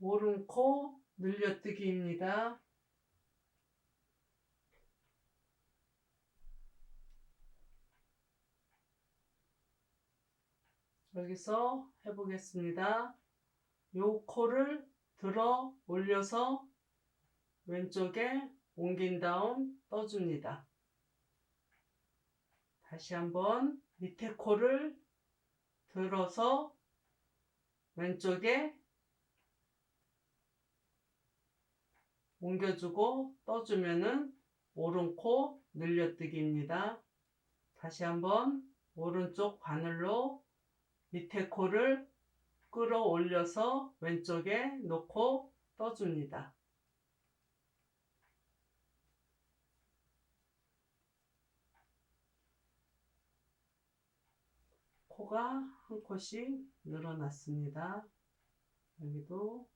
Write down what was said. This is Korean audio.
오른코 늘려뜨기입니다. 여기서 해보겠습니다. 요 코를 들어 올려서 왼쪽에 옮긴 다음 떠줍니다. 다시 한번 밑에 코를 들어서 왼쪽에 옮겨주고 떠주면은 오른코 늘려뜨기입니다. 다시 한번 오른쪽 바늘로 밑에 코를 끌어올려서 왼쪽에 놓고 떠줍니다. 코가 한 콧씩 늘어났습니다. 여기도